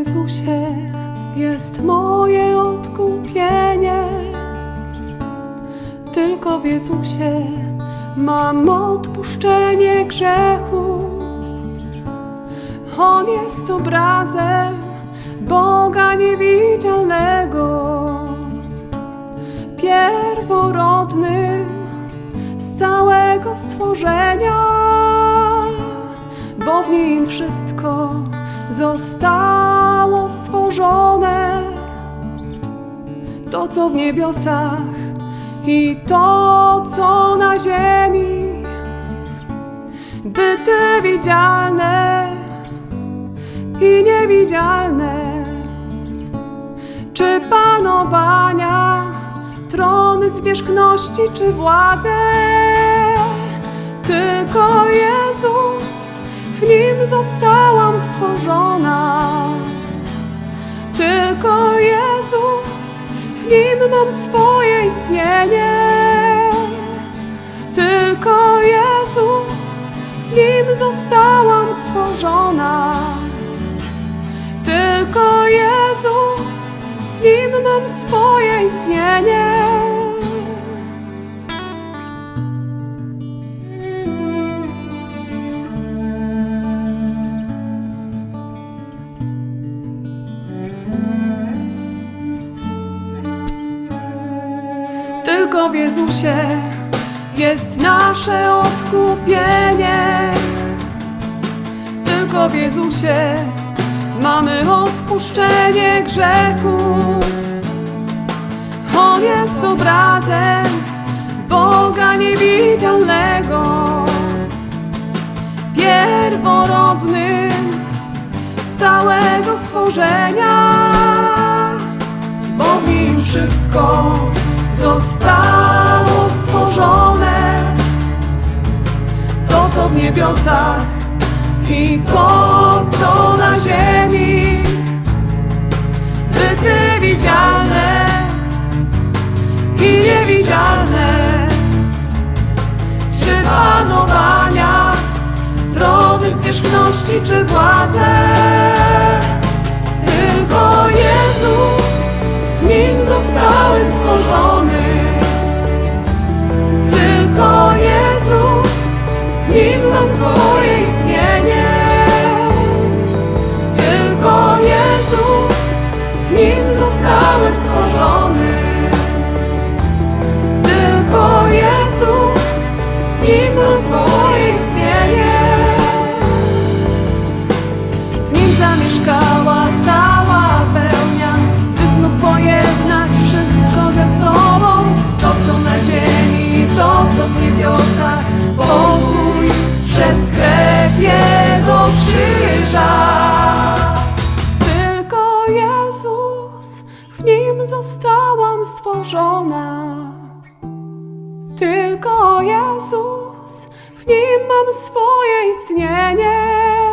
Jezusie jest moje odkupienie. Tylko w Jezusie mam odpuszczenie grzechów. On jest obrazem Boga niewidzialnego, pierworodny z całego stworzenia, bo w nim wszystko zostało stworzone. To, co w niebiosach i to, co na ziemi, byty widzialne i niewidzialne, czy panowania, trony zwierzchności, czy władze. Tylko Jezus, w Nim zostałam stworzona. Tylko Jezus, w Nim mam swoje istnienie. Tylko Jezus, w Nim zostałam stworzona. Tylko Jezus, w Nim mam swoje istnienie. Tylko w Jezusie jest nasze odkupienie. Tylko w Jezusie mamy odpuszczenie grzechów. On jest obrazem Boga niewidzialnego, pierworodnym z całego stworzenia, bo w nim wszystko zostało stworzone. To, co w niebiosach i to, co na ziemi, byty widzialne i niewidzialne, czy panowania, trony zwierzchności, czy władze. Tylko Jezus w nim zostałem stworzony. Tylko Jezus w nim mam swoje zostałam stworzona. Tylko Jezus, w nim mam swoje istnienie.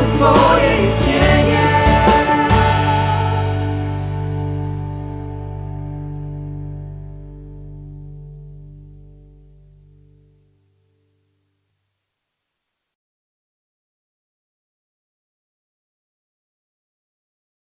Tylko